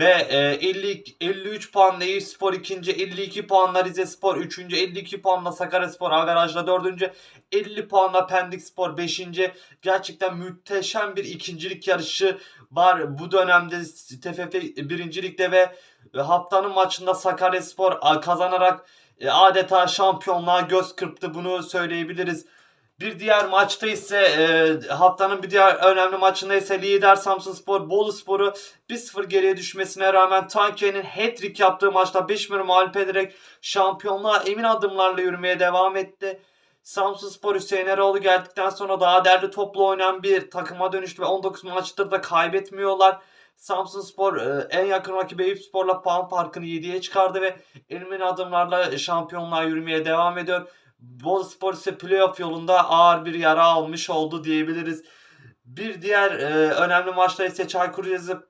E, 50, 53 puanla Eyüpspor ikinci, 52 puanla Rizespor üçüncü, 52 puanla Sakaryaspor averajla dördüncü, 50 puanla Pendikspor beşinci. Gerçekten müthişem bir ikincilik yarışı var bu dönemde TFF birincilikte ve haftanın maçında Sakaryaspor kazanarak e, adeta şampiyonluğa göz kırptı bunu söyleyebiliriz. Bir diğer maçta ise e, haftanın bir diğer önemli maçında ise lider Samsunspor Boluspor'u 1-0 geriye düşmesine rağmen Tankiye'nin hat-trick yaptığı maçta 5-1 mağlup ederek şampiyonluğa emin adımlarla yürümeye devam etti. Samsunspor Hüseyin Eroğlu geldikten sonra daha değerli toplu oynayan bir takıma dönüştü ve 19 maçtır da kaybetmiyorlar. Samsunspor e, en yakın rakibi Eyüpspor'la puan farkını 7'ye çıkardı ve emin adımlarla şampiyonluğa yürümeye devam ediyor. Boluspor ise playoff yolunda ağır bir yara almış oldu diyebiliriz. Bir diğer e, önemli maçta ise Çaykur Rizespor